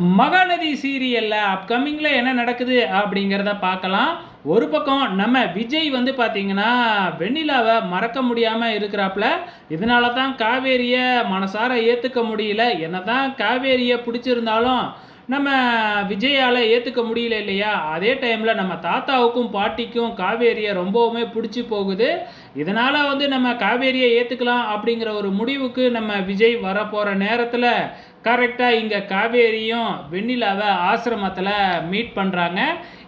மகாநதி சீரியலில் அப்கமிங்கில் என்ன நடக்குது அப்படிங்கிறத பார்க்கலாம். ஒரு பக்கம் நம்ம விஜய் வந்து பார்த்தீங்கன்னா வெண்ணிலாவை மறக்க முடியாமல் இருக்கிறாப்புல. இதனால தான் காவேரியை மனசார ஏற்றுக்க முடியல. என்ன தான் காவேரியை பிடிச்சிருந்தாலும் நம்ம விஜயால் ஏற்றுக்க முடியல இல்லையா? அதே டைமில் நம்ம தாத்தாவுக்கும் பாட்டிக்கும் காவேரியை ரொம்பவுமே பிடிச்சி போகுது. இதனால் வந்து நம்ம காவேரியை ஏற்றுக்கலாம் அப்படிங்கிற ஒரு முடிவுக்கு நம்ம விஜய் வரப்போகிற நேரத்தில் கரெக்டாக இங்கே காவேரியும் வெண்ணிலாவை ஆசிரமத்தில் மீட் பண்ணுறாங்க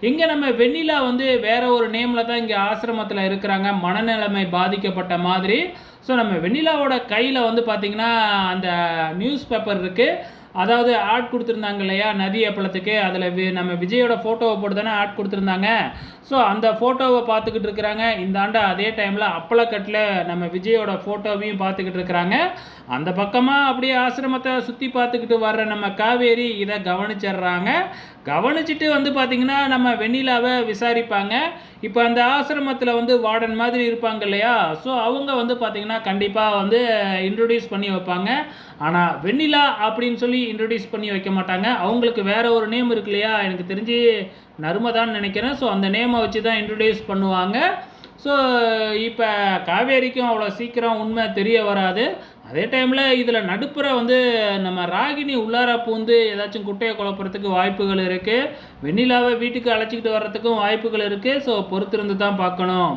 இங்கே நம்ம வெண்ணிலா வந்து வேற ஒரு நேமில் தான் இங்கே ஆசிரமத்தில் இருக்கிறாங்க. மனநிலைமை பாதிக்கப்பட்ட மாதிரி. ஸோ நம்ம வெண்ணிலாவோட கையில் வந்து பார்த்திங்கன்னா அந்த நியூஸ் பேப்பர் இருக்குது அதாவது ஆட் கொடுத்துருந்தாங்க இல்லையா? நதி அப்பளத்துக்கு. அதில் வி நம்ம விஜயோட ஃபோட்டோவை போட்டு தானே ஆட் கொடுத்துருந்தாங்க. ஸோ அந்த ஃபோட்டோவை பார்த்துக்கிட்டு இருக்கிறாங்க. இந்த ஆண்டு அதே டைமில் அப்பளக்கட்டில் நம்ம விஜயோட ஃபோட்டோவையும் பார்த்துக்கிட்டு இருக்கிறாங்க. அந்த பக்கமாக அப்படியே ஆசிரமத்தை சுற்றி பார்த்துக்கிட்டு வர்ற நம்ம காவேரி இதை கவனிச்சிடுறாங்க. கவனிச்சிட்டு வந்து பார்த்திங்கன்னா நம்ம வெண்ணிலாவை விசாரிப்பாங்க. இப்போ அந்த ஆசிரமத்தில் வந்து வார்டன் மாதிரி இருப்பாங்க இல்லையா? ஸோ அவங்க வந்து பார்த்திங்கன்னா கண்டிப்பாக வந்து இன்ட்ரொடியூஸ் பண்ணி வைப்பாங்க. ஆனால் வெண்ணிலா அப்படின்னு சொல்லி இன்ட்ரொடியூஸ் பண்ணி வைக்க மாட்டாங்க. அவங்களுக்கு வேற ஒரு நேம் இருக்கு இல்லையா? எனக்கு தெரிஞ்சு நர்மதான்னு நினைக்கிறேன். ஸோ அந்த நேமை வச்சு தான் இன்ட்ரொடியூஸ் பண்ணுவாங்க. ஸோ இப்போ காவேரிக்கும் அவ்வளோ சீக்கிரம் உண்மை தெரிய வராது. அதே டைமில் இதில் நடுப்புற வந்து நம்ம ராகினி உள்ளார பூந்து ஏதாச்சும் குட்டையை குழப்பறதுக்கு வாய்ப்புகள் இருக்குது வெண்ணிலாவை வீட்டுக்கு அழைச்சிக்கிட்டு வர்றதுக்கும் வாய்ப்புகள் இருக்குது ஸோ பொறுத்திருந்து தான் பார்க்கணும்.